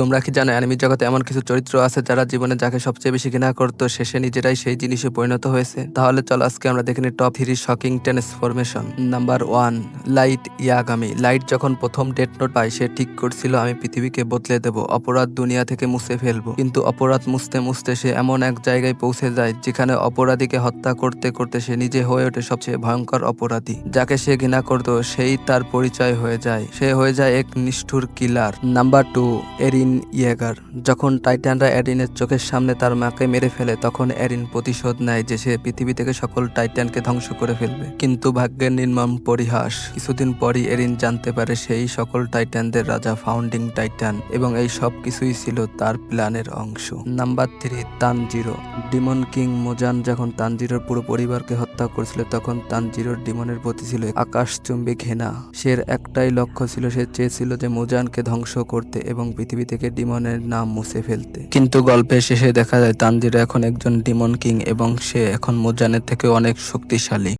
তোমরা কি জানো অ্যানিমি জগতে এমন কিছু চরিত্র আছে যারা জীবনে যাকে সবচেয়ে বেশি ঘৃণা করতো, শেষে নিজেরাই সেই জিনিসে পরিণত হয়েছে। তাহলে চলো, আজকে আমরা দেখে নিই top three shocking transformation number one Light Yagami Light যখন প্রথম ডেট নোট পায়, সে ঠিক করছিল, আমি পৃথিবীকে বদলে দেব, অপরাধ দুনিয়া থেকে মুছে ফেলব। কিন্তু অপরাধ মুছতে মুছতে সে এমন এক জায়গায় পৌঁছে যায়, যেখানে অপরাধীকে হত্যা করতে করতে সে নিজে হয়ে ওঠে সবচেয়ে ভয়ঙ্কর অপরাধী, যাকে সে ঘৃণা করত, সেই তার পরিচয় হয়ে যায়। সে হয়ে যায় এক নিষ্ঠুর killer number two Eren Yeager. যখন টাইটানরা এরিনের চোখের সামনে তার মাকে মেরে ফেলে, তখন এরিন প্রতিশোধ নেয় যে সে পৃথিবী থেকে সকল টাইটানকে ধ্বংস করে ফেলবে। কিন্তু ভাগ্যের নির্মম পরিহাস, কিছুদিন পরই এরিন জানতে পারে সেই সকল টাইটানদের রাজা ফাউন্ডিং টাইটান এবং এই সব কিছুই ছিল তার প্ল্যানের অংশ। Number three, Tanjiro. Demon king Muzan যখন তানজিরোর পুরো পরিবারকে হত্যা করেছিল, তখন তানজিরোর ডিমনের প্রতি ছিল আকাশচুম্বী ঘেনা সে একটাই লক্ষ্য ছিল, সে চেয়েছিল যে মোজানকে ধ্বংস করতে এবং পৃথিবী থেকে ডিমনের নাম মুছে ফেলতে। কিন্তু গল্পের শেষে দেখা যায়, তানজিরা এখন একজন ডিমন কিং এবং সে এখন মুজানের থেকে অনেক শক্তিশালী।